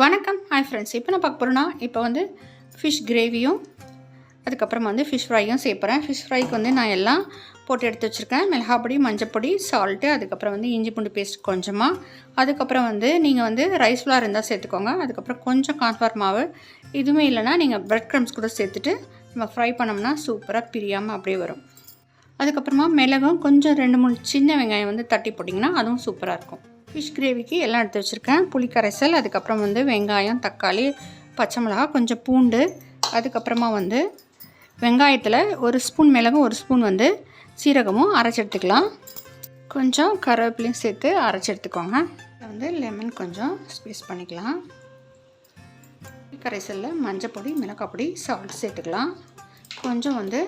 வணக்கம். Hi friends இப்போ நான் பார்க்க போகிறேன்னா இப்போ வந்து ஃபிஷ் கிரேவியும் அதுக்கப்புறமா வந்து ஃபிஷ் ஃப்ரையும் சேர்ப்பறேன் ஃபிஷ் ஃப்ரைக்கு வந்து நான் எல்லாம் போட்டு எடுத்து வச்சுருக்கேன். மிளகாப்பொடி மஞ்சப்பொடி சால்ட்டு அதுக்கப்புறம் வந்து இஞ்சி பூண்டு பேஸ்ட் கொஞ்சமாக அதுக்கப்புறம் வந்து நீங்கள் வந்து ரைஸ் ஃப்ளார் இருந்தால் சேர்த்துக்கோங்க. அதுக்கப்புறம் கொஞ்சம் கான்ஃபார் மாவு. இதுவுமே இல்லைன்னா நீங்கள் ப்ரெட் க்ரம்ஸ் கூட சேர்த்துட்டு நம்ம ஃப்ரை பண்ணோம்னா சூப்பராக பிரியாமல் அப்படியே வரும். அதுக்கப்புறமா மிளகும் கொஞ்சம் ரெண்டு மூணு சின்ன வெங்காயம் வந்து தட்டி போட்டிங்கன்னா அதுவும் சூப்பராக இருக்கும். ஃபிஷ் கிரேவிக்கு எல்லாம் எடுத்து வச்சுருக்கேன். புளி கரைசல் அதுக்கப்புறம் வந்து வெங்காயம் தக்காளி பச்சை மிளகா கொஞ்சம் பூண்டு அதுக்கப்புறமா வந்து வெங்காயத்தில் ஒரு ஸ்பூன் மிளகும் ஒரு ஸ்பூன் வந்து சீரகமும் அரைச்சி எடுத்துக்கலாம். கொஞ்சம் கருவேப்பிலையும் சேர்த்து அரைச்சி எடுத்துக்கோங்க. வந்து லெமன் கொஞ்சம் ஸ்பீஸ் பண்ணிக்கலாம். கரைசலில் மஞ்சள் பொடி மிளகாய் பொடி சால்ட் சேர்த்துக்கலாம். கொஞ்சம் வந்து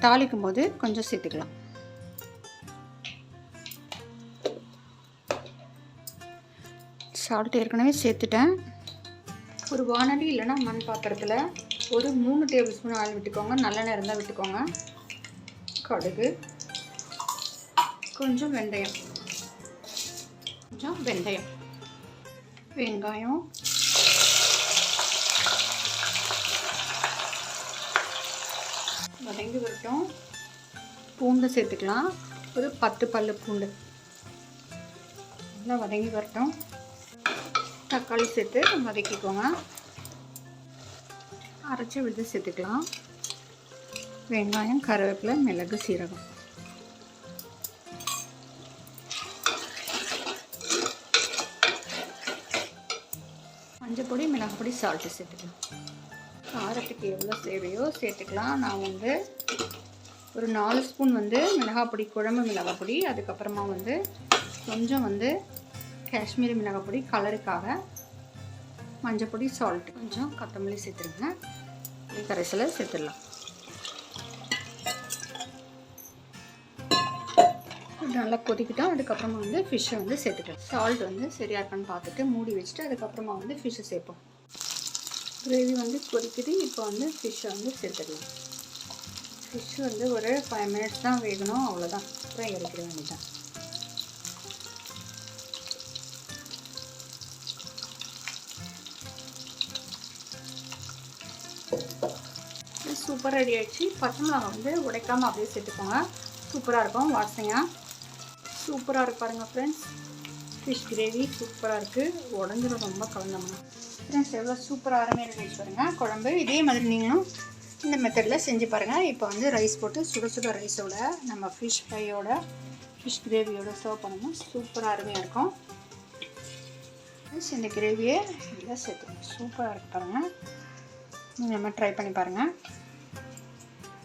தாளிக்கும் போது கொஞ்சம் சேர்த்துக்கலாம். சால்ட் ஏற்கனவே சேர்த்துட்டேன். ஒரு வானடி இல்லைன்னா மண் பாத்திரத்தில் ஒரு மூணு டேபிள் ஸ்பூன் ஆயில் விட்டுக்கோங்க. நல்லெண்ணெய் இருந்தால் விட்டுக்கோங்க. கடுகு. கொஞ்சம் வெந்தயம். கொஞ்சம் வெந்தயம். வெங்காயம். வதங்கி வரட்டும். பூண்டு சேர்த்துக்கலாம். ஒரு பத்து பல்லு பூண்டு. நல்லா வதங்கி வரட்டும். தக்காளி சேர்த்து வதக்கிக்கோங்க. அரைச்சி விழுது சேர்த்துக்கலாம். வெங்காயம் கருவேப்பிலை மிளகு சீரகம். மஞ்சப்பொடி பொடி சால்ட்டு சேர்த்துக்கலாம். காரத்துக்கு எவ்வளோ தேவையோ சேர்த்துக்கலாம். நான் வந்து ஒரு நாலு ஸ்பூன் வந்து மிளகாப்பொடி குழம்பு மிளகாய் பொடி அதுக்கப்புறமா வந்து கொஞ்சம் வந்து காஷ்மீரி மிளகாய் பொடி கலருக்காக மஞ்சள் பொடி சால்ட் கொஞ்சம் கொத்தமல்லி சேர்த்துருங்க. கரைசலை சேர்த்துடலாம். நல்லா கொதிக்கிட்டோம். அதுக்கப்புறமா வந்து ஃபிஷ்ஷை வந்து சேர்த்துக்கலாம். சால்ட் வந்து சரியாக இருக்கான்னு பார்த்துட்டு மூடி வச்சுட்டு அதுக்கப்புறமா வந்து ஃபிஷ்ஷை சேர்ப்போம். கிரேவி வந்து கொதிக்குது. இப்போ வந்து ஃபிஷ்ஷை வந்து சேர்த்துக்கலாம். ஃபிஷ் வந்து ஒரு ஃபைவ் மினிட்ஸ் தான் வேகணும். அவ்வளோதான் அப்புறம் இறக்கிட வேண்டியதான் சூப்பர் ரெடி ஆகிடுச்சு பச்சை மிளகா வந்து உடைக்காமல் அப்படியே சேர்த்துக்கோங்க. சூப்பராக இருக்கும் வாசனையாக சூப்பராக இருக்கு பாருங்கள் ஃப்ரெண்ட்ஸ் ஃபிஷ் கிரேவி சூப்பராக இருக்குது உடஞ்சிரும் ரொம்ப கலந்தோம்னா ஃப்ரெண்ட்ஸ் எவ்வளோ சூப்பராக அருமையாக இருந்துச்சு பாருங்கள் குழம்பு இதே மாதிரி நீங்களும் இந்த மெத்தடில் செஞ்சு பாருங்கள் இப்போ வந்து ரைஸ் போட்டு சுட சுட ரைஸோட நம்ம ஃபிஷ் ஃப்ரையோட ஃபிஷ் கிரேவியோட சர்வ் பண்ணணும் சூப்பராக அருமையாக இருக்கும். இந்த கிரேவியை நல்லா சேர்த்துக்கணும் சூப்பராக இருக்கு பாருங்கள் நீங்கள் நம்ம ட்ரை பண்ணி பாருங்கள்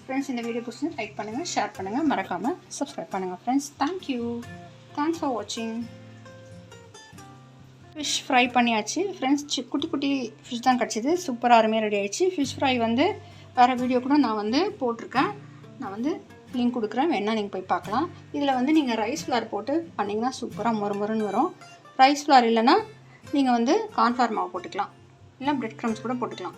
ஃப்ரெண்ட்ஸ் இந்த வீடியோ பிடிச்சி லைக் பண்ணுங்கள் ஷேர் பண்ணுங்கள் மறக்காமல் சப்ஸ்கிரைப் பண்ணுங்கள் friends thank you thanks for வாட்சிங் ஃபிஷ் ஃப்ரை பண்ணியாச்சு. ஃப்ரெண்ட்ஸ் சி குட்டி குட்டி ஃபிஷ் தான் கிடச்சிது. சூப்பராக அருமையாக ரெடி ஆயிடுச்சு. ஃபிஷ் ஃப்ரை வந்து வேறு வீடியோ கூட நான் வந்து போட்டிருக்கேன். நான் வந்து லிங்க் கொடுக்குறேன். வேணால் நீங்கள் போய் பார்க்கலாம். இதில் வந்து நீங்கள் ரைஸ் ஃப்ளார் போட்டு பண்ணிங்கன்னா சூப்பராக மொறு மொறுன்னு வரும். ரைஸ் ஃப்ளார் இல்லைன்னா நீங்கள் வந்து கார்ன்ஃப்ளவர் மாவு போட்டுக்கலாம். இல்லை பிரெட் க்ரம்ஸ் கூட போட்டுக்கலாம்.